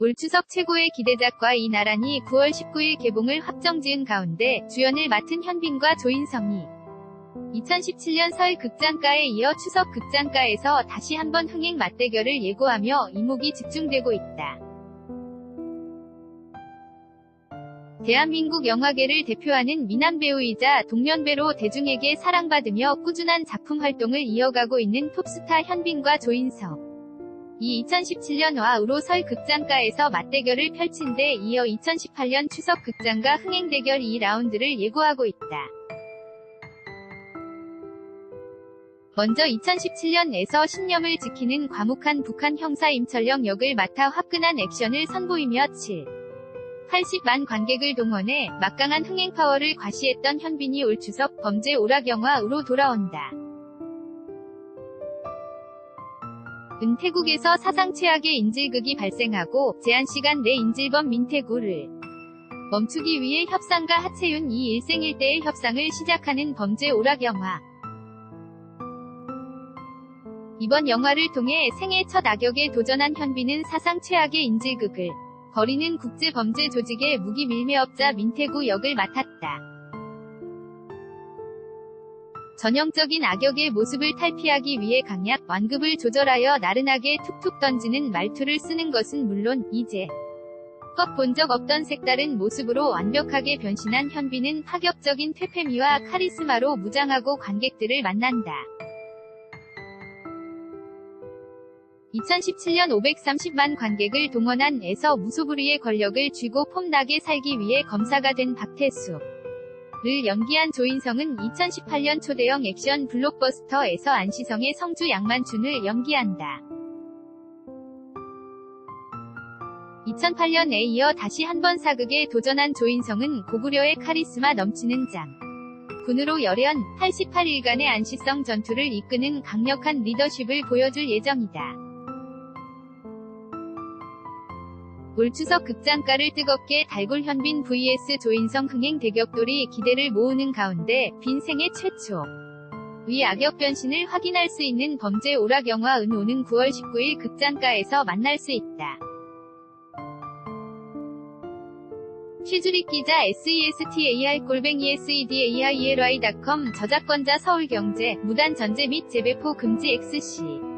올 추석 최고의 기대작과 이 나란히 9월 19일 개봉을 확정지은 가운데 주연을 맡은 현빈과 조인성이 2017년 설 극장가에 이어 추석 극장가에서 다시 한번 흥행 맞대결을 예고하며 이목이 집중되고 있다. 대한민국 영화계를 대표하는 미남 배우이자 동년배로 대중에게 사랑받으며 꾸준한 작품 활동을 이어가고 있는 톱스타 현빈과 조인성. 이 2017년화으로 설 극장가에서 맞대결을 펼친 데 이어 2018년 추석 극장가 흥행 대결 2라운드를 예고하고 있다. 먼저 2017년에서 신념을 지키는 과묵한 북한 형사 임철영 역을 맡아 화끈한 액션을 선보이며 7. 80만 관객을 동원해 막강한 흥행 파워를 과시했던 현빈이 올 추석 범죄 오락 영화으로 돌아온다. 은태국에서 사상 최악의 인질극이 발생하고 제한시간 내 인질범 민태구를 멈추기 위해 협상가 하채윤 이 일생일대의 협상을 시작하는 범죄 오락 영화. 이번 영화를 통해 생애 첫 악역에 도전한 현빈은 사상 최악의 인질극을 벌이는 국제범죄 조직의 무기 밀매업자 민태구 역을 맡았다. 전형적인 악역의 모습을 탈피하기 위해 강약, 완급을 조절하여 나른하게 툭툭 던지는 말투를 쓰는 것은 물론 이제 껏본적 없던 색다른 모습으로 완벽하게 변신한 현빈은 파격적인 퇴폐미와 카리스마로 무장하고 관객들을 만난다. 2017년 530만 관객을 동원한 에서 무소불위의 권력을 쥐고 폼나게 살기 위해 검사가 된 박태수. 를 연기한 조인성은 2018년 초대형 액션 블록버스터에서 안시성의 성주 양만춘을 연기한다. 2008년에 이어 다시 한 번 사극에 도전한 조인성은 고구려의 카리스마 넘치는 장. 군으로 열연 88일간의 안시성 전투를 이끄는 강력한 리더십을 보여줄 예정이다. 올 추석 극장가를 뜨겁게 달굴 현빈 vs 조인성 흥행 대격돌이 기대를 모으는 가운데 빈 생애 최초 위 악역 변신을 확인할 수 있는 범죄 오락 영화 은오는 9월 19일 극장가에서 만날 수 있다. 최주릭 기자 SESTAR-SEDAIRY.com 저작권자 서울경제 무단 전제 및 재배포 금지 XC